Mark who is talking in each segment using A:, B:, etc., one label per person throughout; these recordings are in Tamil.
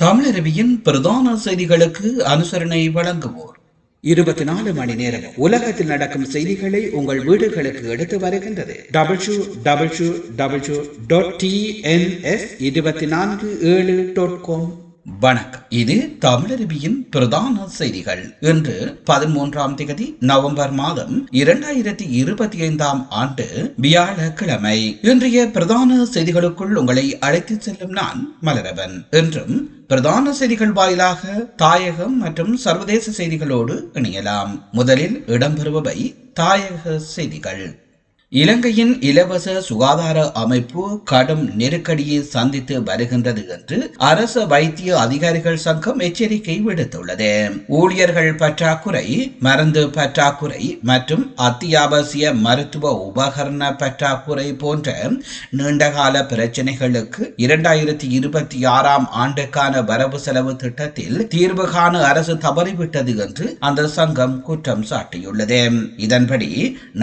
A: தமிழருவியின் பிரதான செய்திகளுக்கு அனுசரணை வழங்குவோர்.
B: இருபத்தி நாலு மணி நேரம் உலகத்தில் நடக்கும் செய்திகளை உங்கள் வீடுகளுக்கு எடுத்து வருகின்றது. டபுள்யூ டபுள்யூ டபுள்யூ டி ஷூ டாட் டிஎன்எஸ் இருபத்தி நான்கு ஏழு டாட் காம்
A: வணக்கம். இது தமிழருவியின் பிரதான செய்திகள். இன்று பதிமூன்றாம் தேதி நவம்பர் மாதம் இரண்டாயிரத்தி இருபத்தி ஐந்தாம் ஆண்டு வியாழக்கிழமை. இன்றைய பிரதான செய்திகளுக்குள் உங்களை அழைத்து செல்லும் நான் மலரவன். என்றும் பிரதான செய்திகள் வாயிலாக தாயகம் மற்றும் சர்வதேச செய்திகளோடு இணையலாம். முதலில் இடம்பெறுபவை தாயக செய்திகள். இலங்கையின் இலவச சுகாதார அமைப்பு கடும் நெருக்கடியை சந்தித்து வருகின்றது என்று அரசு வைத்திய அதிகாரிகள் சங்கம் எச்சரிக்கை விடுத்துள்ளது. ஊழியர்கள் பற்றாக்குறை மருந்து பற்றாக்குறை மற்றும் அத்தியாவசிய மருத்துவ உபகரண பற்றாக்குறை போன்ற நீண்டகால பிரச்சனைகளுக்கு இரண்டாயிரத்தி இருபத்தி ஆறாம் ஆண்டுக்கான வரவு செலவு திட்டத்தில் தீர்வு காண அரசு தவறிவிட்டது என்று அந்த சங்கம் குற்றம் சாட்டியுள்ளது. இதன்படி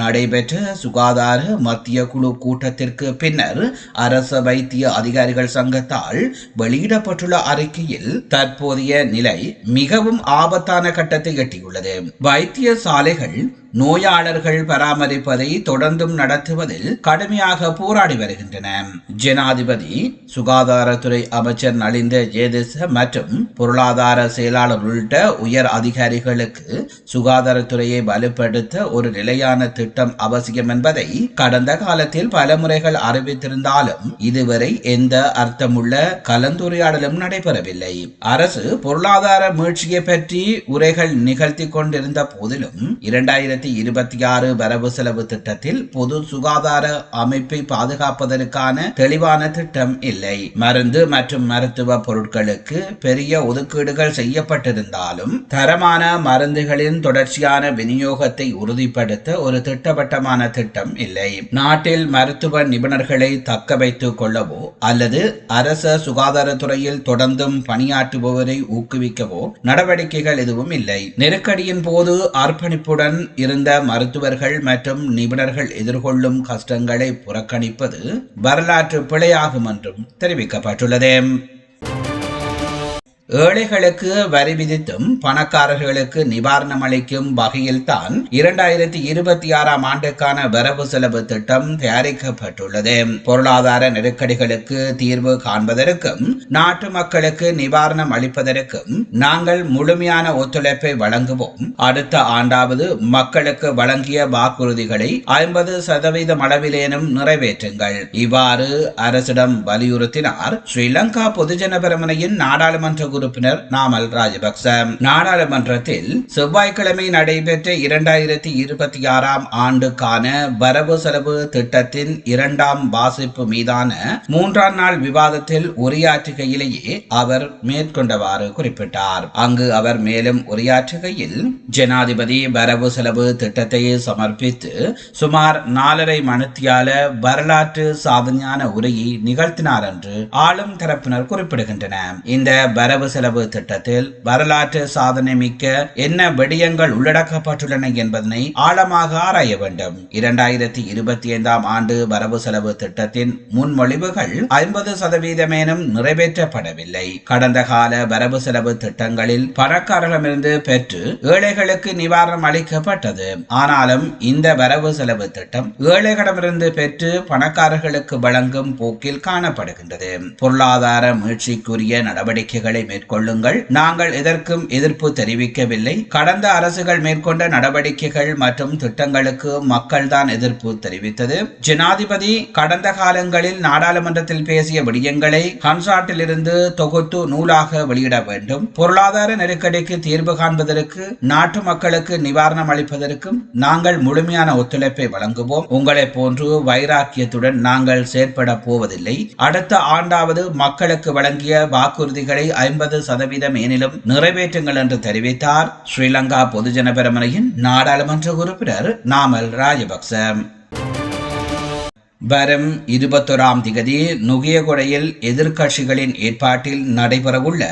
A: நடைபெற்ற சுகாதார சுகாதார மத்திய குழு கூட்டத்திற்கு பின்னர் அரச வைத்திய அதிகாரிகள் சங்கத்தால் வெளியிடப்பட்டுள்ள அறிக்கையில் தற்போதைய நிலை மிகவும் ஆபத்தான கட்டத்தை எட்டியுள்ளது. வைத்தியசாலைகள் நோயாளர்கள் பராமரிப்பதை தொடர்ந்தும் நடத்துவதில் கடுமையாக போராடி வருகின்றன. ஜனாதிபதி சுகாதாரத்துறை அமைச்சர் நலிந்த ஜேதிச மற்றும் பொருளாதார செயலாளர் உள்ளிட்ட உயர் அதிகாரிகளுக்கு சுகாதாரத்துறையை வலுப்படுத்த ஒரு நிலையான திட்டம் அவசியம் என்பதை கடந்த காலத்தில் பல முறைகள் அறிவித்திருந்தாலும் இதுவரை எந்த அர்த்தமுள்ள கலந்துரையாடலும் நடைபெறவில்லை. அரசு பொருளாதார மீழ்ச்சியை பற்றி உரைகள் நிகழ்த்தி கொண்டிருந்த போதிலும் இரண்டாயிரத்தி இருபத்தி ஆறு வரவு செலவு திட்டத்தில் பொது சுகாதார அமைப்பை பாதுகாப்பதற்கான தெளிவான திட்டம் இல்லை. மருந்து மற்றும் மருத்துவ பொருட்களுக்கு பெரிய ஒதுக்கீடுகள் செய்யப்பட்டிருந்தாலும் தரமான மருந்துகளின் தொடர்ச்சியான விநியோகத்தை உறுதிப்படுத்த ஒரு திட்டவட்டமான திட்டம் இல்லை. நாட்டில் மருத்துவ நிபுணர்களை தக்க வைத்துக் கொள்ளவோ அல்லது அரச சுகாதாரத்துறையில் தொடர்ந்தும் பணியாற்றுபவரை ஊக்குவிக்கவோ நடவடிக்கைகள் எதுவும் இல்லை. நெருக்கடியின் போது அர்ப்பணிப்புடன் இருந்த மருத்துவர்கள் மற்றும் நிபுணர்கள் எதிர்கொள்ளும் கஷ்டங்களை புறக்கணிப்பது வரலாற்று பிழையாகும் என்றும் தெரிவிக்கப்பட்டுள்ளது. ஏழைகளுக்கு வரி விதித்தும் பணக்காரர்களுக்கு நிவாரணம் அளிக்கும் வகையில்தான் இரண்டாயிரத்தி இருபத்தி ஆறாம் ஆண்டுக்கான வரவு செலவு திட்டம் தயாரிக்கப்பட்டுள்ளது. பொருளாதார நெருக்கடிகளுக்கு தீர்வு காண்பதற்கும் நாட்டு மக்களுக்கு நிவாரணம் அளிப்பதற்கும் நாங்கள் முழுமையான ஒத்துழைப்பை வழங்குவோம். அடுத்த ஆண்டாவது மக்களுக்கு வழங்கிய வாக்குறுதிகளை ஐம்பது சதவீதம் அளவிலேனும் நிறைவேற்றுங்கள். இவ்வாறு அரசிடம் வலியுறுத்தினார் ஸ்ரீலங்கா பொதுஜன பெரமுனையின் நாடாளுமன்ற உறுப்பினர் நாமல் ராஜபக்ச நாடாளுமன்றத்தில் செவ்வாய்க்கிழமை நடைபெற்ற இரண்டாயிரத்தி இருபத்தி ஆறாம் ஆண்டுக்கான வரவு செலவு திட்டத்தின் இரண்டாம் வாசிப்பு மீதான மூன்றாம் நாள் விவாதத்தில் உரையாற்றுகையிலேயே அவர் மேற்கொண்டவாறு குறிப்பிட்டார். அங்கு அவர் மேலும் உரையாற்றுகையில் ஜனாதிபதி வரவு செலவு திட்டத்தை சமர்ப்பித்து சுமார் நாலரை மணித்தியால வரலாற்று சாதனையான உரையை நிகழ்த்தினார் என்று ஆளும் தரப்பினர் குறிப்பிடுகின்றனர். இந்த வரவு செலவு திட்டத்தில் வரலாற்று சாதனை மிக்க என்ன விடயங்கள் உள்ளடக்கப்பட்டுள்ளன என்பதனை ஆழமாக ஆராய வேண்டும். இரண்டாயிரத்தி இருபத்தி ஐந்தாம் ஆண்டு வரவு செலவு திட்டத்தின் முன்மொழிவுகள் ஐம்பது சதவீதமேனும் நிறைவேற்றப்படவில்லை. கடந்த கால வரவு செலவு திட்டங்களில் பணக்காரர்களிடமிருந்து பெற்று ஏழைகளுக்கு நிவாரணம் அளிக்கப்பட்டது. ஆனாலும் இந்த வரவு செலவு திட்டம் ஏழைகளிடமிருந்து பெற்று பணக்காரர்களுக்கு வழங்கும் போக்கில் காணப்படுகின்றது. பொருளாதார மீழ்ச்சிக்குரிய நடவடிக்கைகளை மேற்கொள்ளுங்கள். நாங்கள் எதற்கும் எதிர்ப்பு தெரிவிக்கவில்லை. கடந்த அரசுகள் மேற்கொண்ட நடவடிக்கைகள் மற்றும் திட்டங்களுக்கு மக்கள்தான் எதிர்ப்பு தெரிவித்தது. ஜனாதிபதி கடந்த காலங்களில் நாடாளுமன்றத்தில் பேசிய விடயங்களை ஹன்சாட்டிலிருந்து தொகுத்து நூலாக வெளியிட வேண்டும். பொருளாதார நெருக்கடிக்கு தீர்வு காண்பதற்கு நாட்டு மக்களுக்கு நிவாரணம் அளிப்பதற்கும் நாங்கள் முழுமையான ஒத்துழைப்பை வழங்குவோம். உங்களை போன்று வைராக்கியத்துடன் நாங்கள் செயற்பட போவதில்லை. அடுத்த ஆண்டாவது மக்களுக்கு வழங்கிய வாக்குறுதிகளை ஐம்பது சதவீதம் எனிலும் நிறைவேற்றுங்கள் என்று தெரிவித்தார். ஸ்ரீலங்கா பொதுஜன பெருமனையின் நாடாளுமன்ற உறுப்பினர் நாமல் ராஜபக்ச. வரும் இருபத்தொராம் திகதி நுகியகுடையில் எதிர்க்கட்சிகளின் ஏற்பாட்டில் நடைபெறவுள்ள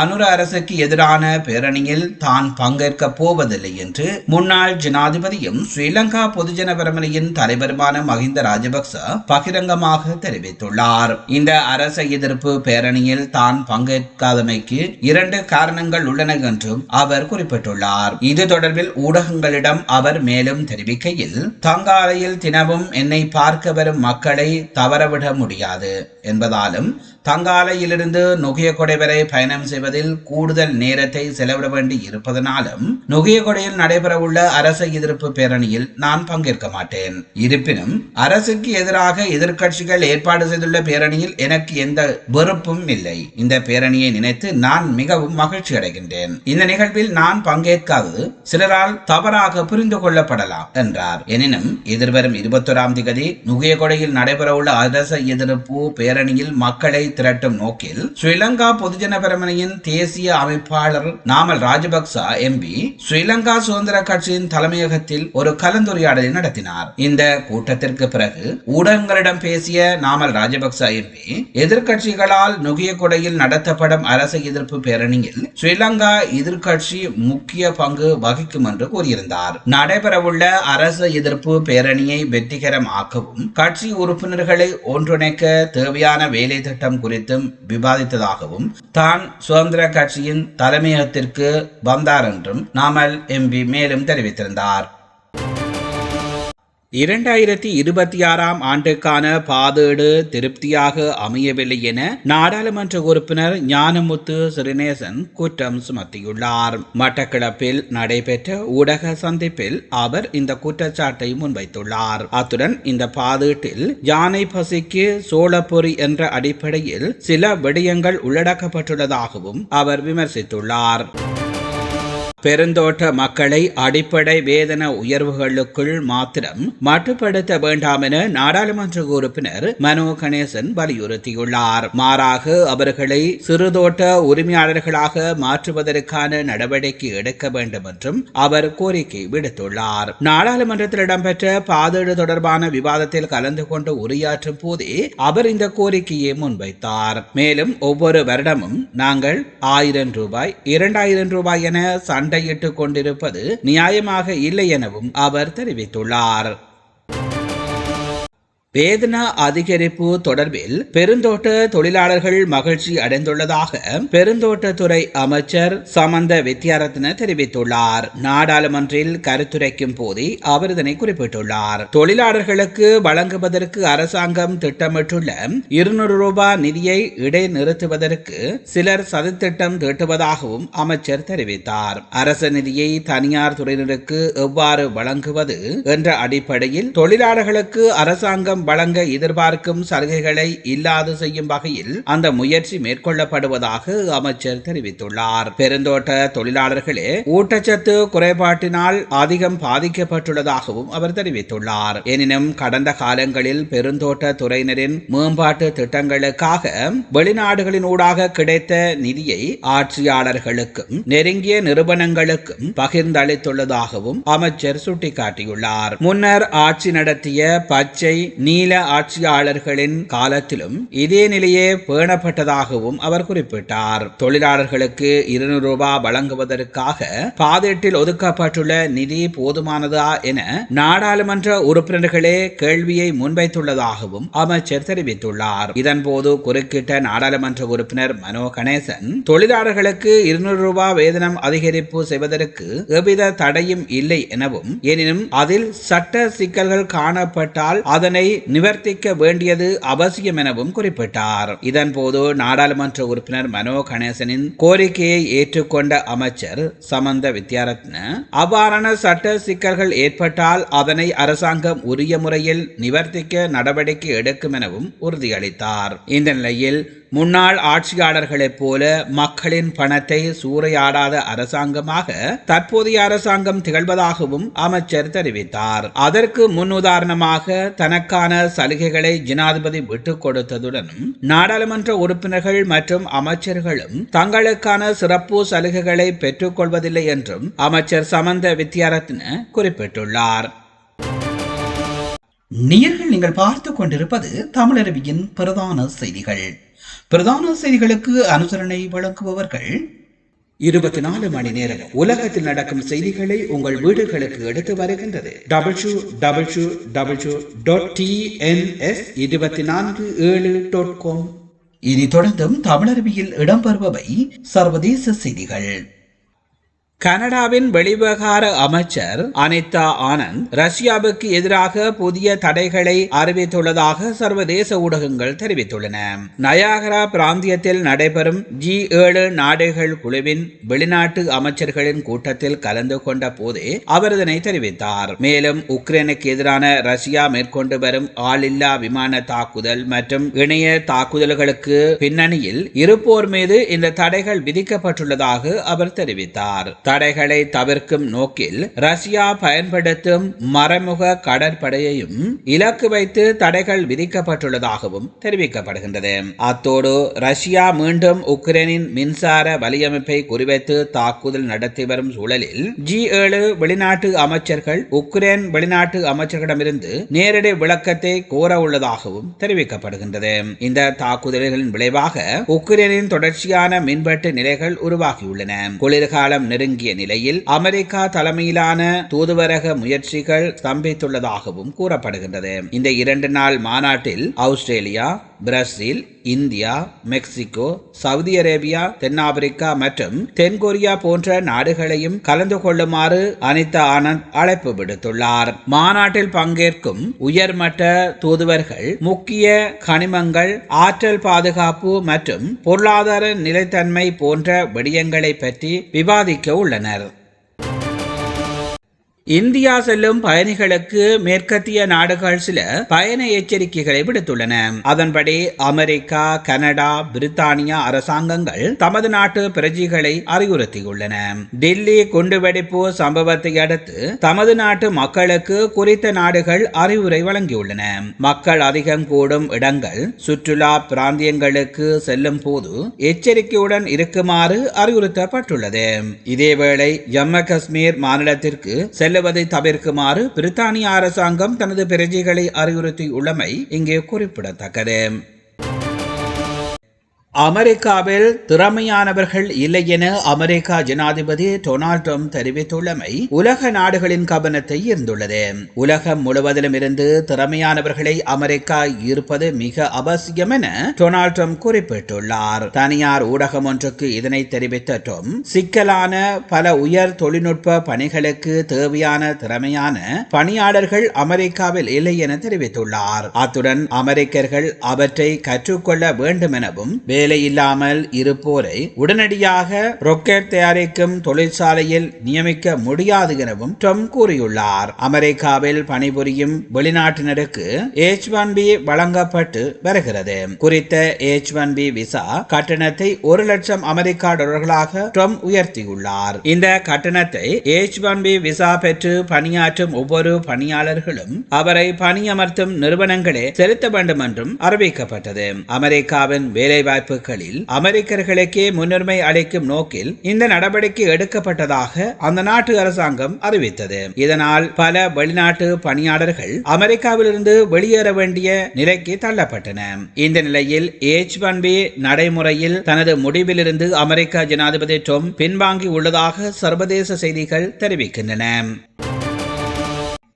A: அனுர அரசுக்கு எதிரான பேரணியில் தான் பங்கேற்கப் போவதில்லை என்று முன்னாள் ஜனாதிபதியும் ஸ்ரீலங்கா பொதுஜன பெரமுனையின் தலைவருமான மஹிந்த ராஜபக்ச பகிரங்கமாக தெரிவித்துள்ளார். இந்த அரச எதிர்ப்பு பேரணியில் தான் பங்கேற்காதமைக்கு இரண்டு காரணங்கள் உள்ளன என்றும் அவர் குறிப்பிட்டுள்ளார். இது தொடர்பில் ஊடகங்களிடம் அவர் மேலும் தெரிவிக்கையில் தங்காலையில் தினமும் என்னை பார்க்க வரும் மக்களை தவறவிட முடியாது என்பதாலும் தங்காலையிலிருந்து நுகையகொடை வரை பயணம் செய்வதில் கூடுதல் நேரத்தை செலவிட வேண்டி இருப்பதனாலும் நுகையகொடையில் நடைபெறவுள்ள அரச எதிர்ப்பு பேரணியில் நான் பங்கேற்க மாட்டேன். இருப்பினும் அரசுக்கு எதிராக எதிர்க்கட்சிகள் ஏற்பாடு செய்துள்ள பேரணியில் எனக்கு எந்த வெறுப்பும் இல்லை. இந்த பேரணியை நினைத்து நான் மிகவும் மகிழ்ச்சி அடைகின்றேன். இந்த நிகழ்வில் நான் பங்கேற்காது சிலரால் தவறாக புரிந்து கொள்ளப்படலாம் என்றார். எனினும் எதிர்வரும் இருபத்தொராம் திகதி நுகியகொடையில் நடைபெறவுள்ள அரச எதிர்ப்பு பேரணியில் மக்களை திரட்டும் நோக்கில் ஸ்ரீலங்கா பொதுஜன பெருமனையின் தேசிய அமைப்பாளர் நாமல் ராஜபக்ச எம்பி ஸ்ரீலங்கா சுதந்திர கட்சியின் தலைமையகத்தில் ஒரு கலந்துரையாடலை நடத்தினார். இந்த கூட்டத்திற்கு பிறகு ஊடகங்களிடம் பேசிய நாமல் ராஜபக்ச எம்பி எதிர்கட்சிகளால் நுகிய கொடையில் நடத்தப்படும் அரச எதிர்ப்பு பேரணியில் ஸ்ரீலங்கா எதிர்கட்சி முக்கிய பங்கு வகிக்கும் என்று கூறியிருந்தார். நடைபெறவுள்ள அரச எதிர்ப்பு பேரணியை வெற்றிகரமாக்கவும் கட்சி உறுப்பினர்களை ஒன்றிணைக்க தேவையான வேலை திட்டம் குறித்தும் விவாதித்ததாகவும் தான் சுதந்திர கட்சியின் தலைமையகத்திற்கு வந்தார் என்றும் நாமல் எம்பி மேலும் தெரிவித்திருந்தார். இரண்டாயிரத்தி இருபத்தி ஆறாம் ஆண்டுக்கான பாதேடு திருப்தியாக அமையவில்லை என நாடாளுமன்ற உறுப்பினர் ஞானமுத்து சிறிநேசன் குற்றம் சுமத்தியுள்ளார். மட்டக்களப்பில் நடைபெற்ற ஊடக சந்திப்பில் அவர் இந்த குற்றச்சாட்டை முன்வைத்துள்ளார். அத்துடன் இந்த பாதீட்டில் யானை பசிக்கு சோழப்பொறி என்ற அடிப்படையில் சில விடயங்கள் உள்ளடக்கப்பட்டுள்ளதாகவும் அவர் விமர்சித்துள்ளார். பெருந்தோட்ட மக்களை அடிப்படை வேதன உயர்வுகளுக்குள் மாத்திரம் மட்டுப்படுத்த வேண்டாம் என நாடாளுமன்ற உறுப்பினர் மனோ கணேசன் வலியுறுத்தியுள்ளார். மாறாக அவர்களை சிறுதோட்ட உரிமையாளர்களாக மாற்றுவதற்கான நடவடிக்கை எடுக்க வேண்டும் என்றும் அவர் கோரிக்கை விடுத்துள்ளார். நாடாளுமன்றத்தில் இடம்பெற்ற பாதீடு தொடர்பான விவாதத்தில் கலந்து கொண்டு உரையாற்றும் போதே அவர் இந்த கோரிக்கையை முன்வைத்தார். மேலும் ஒவ்வொரு வருடமும் நாங்கள் ஆயிரம் ரூபாய் இரண்டாயிரம் ரூபாய் என சண்டை சண்டையிட்டுக் கொண்டிருப்பது நியாயமாக இல்லை எனவும் அவர் தெரிவித்துள்ளார். வேதனா அதிகரிப்பு தொடர்பில் பெருந்தோட்ட தொழிலாளர்கள் மகிழ்ச்சி அடைந்துள்ளதாக பெருந்தோட்டத்துறை அமைச்சர் சமந்த வித்யாரத்ன தெரிவித்துள்ளார். நாடாளுமன்றில் கருத்துரைக்கும் போதே அவர் இதனை குறிப்பிட்டுள்ளார். தொழிலாளர்களுக்கு வழங்குவதற்கு அரசாங்கம் திட்டமிட்டுள்ள இருநூறு ரூபாய் நிதியை இடைநிறுத்துவதற்கு சிலர் சதித்திட்டம் தீட்டுவதாகவும் அமைச்சர் தெரிவித்தார். அரசு நிதியை தனியார் துறையினருக்கு எவ்வாறு வழங்குவது என்ற அடிப்படையில் தொழிலாளர்களுக்கு அரசாங்கம் வழங்க எதிர்பார்க்கும் சலுகைகளை இல்லாது செய்யும் வகையில் அந்த முயற்சி மேற்கொள்ளப்படுவதாக அமைச்சர் தெரிவித்துள்ளார். பெருந்தோட்ட தொழிலாளர்களே ஊட்டச்சத்து குறைபாட்டினால் அதிகம் பாதிக்கப்பட்டுள்ளதாகவும் அவர் தெரிவித்துள்ளார். எனினும் கடந்த காலங்களில் பெருந்தோட்ட துறையினரின் மேம்பாட்டு திட்டங்களுக்காக வெளிநாடுகளின் ஊடாக கிடைத்த நிதியை ஆட்சியாளர்களுக்கும் நெருங்கிய நிறுவனங்களுக்கும் பகிர்ந்தளித்துள்ளதாகவும் அமைச்சர் சுட்டிக்காட்டியுள்ளார். முன்னர் ஆட்சி நடத்திய பச்சை நீல ஆட்சியாளர்களின் காலத்திலும் இதே நிலையே பேணப்பட்டதாகவும் அவர் குறிப்பிட்டார். தொழிலாளர்களுக்கு இருநூறு ரூபாய் வழங்குவதற்காக பாதீட்டில் ஒதுக்கப்பட்டுள்ள நிதி போதுமானதா என நாடாளுமன்ற உறுப்பினர்களே கேள்வியை முன்வைத்துள்ளதாகவும் அமைச்சர் தெரிவித்துள்ளார். இதன்போது குறுக்கிட்ட நாடாளுமன்ற உறுப்பினர் மனோ கணேசன் தொழிலாளர்களுக்கு இருநூறு ரூபாய் வேதனம் அதிகரிப்பு செய்வதற்கு எவ்வித தடையும் இல்லை எனவும் எனினும் அதில் சட்ட சிக்கல்கள் காணப்பட்டால் அதனை நிவர்த்திக்க வேண்டியது அவசியம் எனவும் குறிப்பிட்டார். இதன்போது நாடாளுமன்ற உறுப்பினர் மனோ கணேசனின் கோரிக்கையை ஏற்றுக்கொண்ட அமைச்சர் சமந்த வித்யாரத்ன அவ்வாறான சட்ட சிக்கல்கள் ஏற்பட்டால் அதனை அரசாங்கம் உரிய முறையில் நிவர்த்திக்க நடவடிக்கை எடுக்கும் எனவும் உறுதியளித்தார். இந்த நிலையில் முன்னாள் ஆட்சியாளர்களைப் போல மக்களின் பணத்தை சூறையாடாத அரசாங்கமாக தற்போதைய அரசாங்கம் திகழ்வதாகவும் அமைச்சர் தெரிவித்தார். அதற்கு முன்னுதாரணமாக தனக்கான சலுகைகளை ஜனாதிபதி விட்டுக் கொடுத்ததுடன் நாடாளுமன்ற உறுப்பினர்கள் மற்றும் அமைச்சர்களும் தங்களுக்கான சிறப்பு சலுகைகளை பெற்றுக்கொள்வதில்லை என்றும் அமைச்சர் சமந்த வித்யாரத்ன குறிப்பிட்டுள்ளார். நேர்கள் நீங்கள் பார்த்து கொண்டிருப்பது தமிழருவியின் பிரதான செய்திகள். பிரதான செய்திகளுக்கு அனுசரணை வழங்குபவர்கள்
B: இருபத்தி நாலு மணி நேரம் உலகத்தில் நடக்கும் செய்திகளை உங்கள் வீடுகளுக்கு எடுத்து வருகின்றது. W W W dot TNS இருபத்தி நான்கு ஏழு டாட் காம்
A: இனி தொடர்ந்தும் தமிழருவியில் இடம்பெறுபவை சர்வதேச செய்திகள்.
B: கனடாவின் வெளிவிவகார அமைச்சர் அனிதா ஆனந்த் ரஷ்யாவுக்கு எதிராக புதிய தடைகளை அறிவித்துள்ளதாக சர்வதேச ஊடகங்கள் தெரிவித்துள்ளன. நயாகரா பிராந்தியத்தில் நடைபெறும் ஜி ஏழு நாடுகள் குழுவின் வெளிநாட்டு அமைச்சர்களின் கூட்டத்தில் கலந்து கொண்ட போதே அவர் இதனை தெரிவித்தார். மேலும் உக்ரைனுக்கு எதிரான ரஷ்யா மேற்கொண்டு வரும் ஆளில்லா விமான தாக்குதல் மற்றும் இணைய தாக்குதல்களுக்கு பின்னணியில் இருப்போர் மீது இந்த தடைகள் விதிக்கப்பட்டுள்ளதாக அவர் தெரிவித்தார். தடைகளை தவிர்க்கும் நோக்கில் ரஷ்யா பயன்படுத்தும் மறைமுக கடற்படையையும் இலக்கு வைத்து தடைகள் விதிக்கப்பட்டுள்ளதாகவும் தெரிவிக்கப்படுகின்றது. அத்தோடு ரஷ்யா மீண்டும் உக்ரைனின் மின்சார வலியமைப்பை குறிவைத்து தாக்குதல் நடத்தி வரும் சூழலில் ஜி ஏழு வெளிநாட்டு அமைச்சர்கள் உக்ரைன் வெளிநாட்டு அமைச்சர்களிடமிருந்து நேரடி விளக்கத்தை கோர உள்ளதாகவும் தெரிவிக்கப்படுகின்றது. இந்த தாக்குதல்களின் விளைவாக உக்ரைனின் தொடர்ச்சியான மின்வெட்டு நிலைகள் உருவாகியுள்ளன. குளிர்காலம் நெருங்கி நெருங்கிய நிலையில் அமெரிக்கா தலைமையிலான தூதுவரக முயற்சிகள் ஸ்தம்பித்துள்ளதாகவும் கூறப்படுகின்றது. இந்த இரண்டு நாள் மாநாட்டில் Australia Brazil India Mexico Saudi Arabia தென்னாப்பிரிக்கா மற்றும் தென்கொரியா போன்ற நாடுகளையும் கலந்து கொள்ளுமாறு அனிதா ஆனந்த் அழைப்பு விடுத்துள்ளார். மாநாட்டில் பங்கேற்கும் உயர்மட்ட தூதுவர்கள் முக்கிய கனிமங்கள் ஆற்றல் பாதுகாப்பு மற்றும் பொருளாதார நிலைத்தன்மை போன்ற விடயங்களை பற்றி விவாதிக்க உள்ளனர். இந்தியா செல்லும் பயணிகளுக்கு மேற்கத்திய நாடுகள் சில பயண எச்சரிக்கைகளை விடுத்துள்ளன. அதன்படி அமெரிக்கா கனடா பிரித்தானியா அரசாங்கங்கள் தமது நாட்டு பிரஜைகளை அறிவுறுத்தியுள்ளன. டெல்லி குண்டுவெடிப்பு சம்பவத்தை அடுத்து தமது நாட்டு மக்களுக்கு குறித்த நாடுகள் அறிவுரை வழங்கியுள்ளன. மக்கள் அதிகம் கூடும் இடங்கள் சுற்றுலா பிராந்தியங்களுக்கு செல்லும் போது எச்சரிக்கையுடன் இருக்குமாறு அறிவுறுத்தப்பட்டுள்ளது. இதேவேளை ஜம்மு காஷ்மீர் மாநிலத்திற்கு செல்ல செல்லுவதை தவிர்க்குமாறு பிரித்தானிய அரசாங்கம் தனது பிரஜைகளை அறிவுறுத்தியுள்ளமை இங்கே குறிப்பிடத்தக்கது. அமெரிக்காவில் திறமையானவர்கள் இல்லை என அமெரிக்கா ஜனாதிபதி டொனால்ட் ட்ரம்ப் தெரிவித்துள்ளமை உலக நாடுகளின் கவனத்தை ஈர்ந்துள்ளது உலகம் முழுவதிலும் இருந்து திறமையானவர்களை அமெரிக்கா ஈர்ப்பது மிக அவசியம் என டொனால்ட் ட்ரம்ப் குறிப்பிட்டுள்ளார். தனியார் ஊடகம் ஒன்றுக்கு இதனை தெரிவித்த ட்ரம்ப் சிக்கலான பல உயர் தொழில்நுட்ப பணிகளுக்கு தேவையான திறமையான பணியாளர்கள் அமெரிக்காவில் இல்லை என தெரிவித்துள்ளார். அத்துடன் அமெரிக்கர்கள் அவற்றை கற்றுக்கொள்ள வேண்டும் எனவும் வேலை இல்லாமல் இருப்போரை உடனடியாக ராக்கெட் தயாரிக்கும் தொழிற்சாலையில் நியமிக்க முடியாது எனவும் ட்ரம்ப் கூறியுள்ளார். அமெரிக்காவில் பணிபுரியும் வெளிநாட்டினருக்கு எச் ஒன் பி வழங்கப்பட்டு வருகிறது. குறித்த எச் ஒன் பி விசா கட்டணத்தை ஒரு லட்சம் அமெரிக்கா டாலர்களாக ட்ரம்ப் உயர்த்தியுள்ளார். இந்த கட்டணத்தை எச் ஒன் பி விசா பெற்று பணியாற்றும் ஒவ்வொரு பணியாளர்களும் அவரை பணியமர்த்தும் நிறுவனங்களே செலுத்த வேண்டும் என்றும் அறிவிக்கப்பட்டது. அமெரிக்காவின் வேலைவாய்ப்பு வேலைவாய்ப்புகளில் அமெரிக்கர்களுக்கே முன்னுரிமை அளிக்கும் நோக்கில் இந்த நடவடிக்கை எடுக்கப்பட்டதாக அந்த நாட்டு அரசாங்கம் அறிவித்தது. இதனால் பல வெளிநாட்டு பணியாளர்கள் அமெரிக்காவிலிருந்து வெளியேற வேண்டிய நிலைக்கு தள்ளப்பட்டன. இந்த நிலையில் எச் ஒன் பி நடைமுறையில் தனது முடிவிலிருந்து அமெரிக்க ஜனாதிபதி டொம் பின்வாங்கி உள்ளதாக சர்வதேச செய்திகள் தெரிவிக்கின்றன.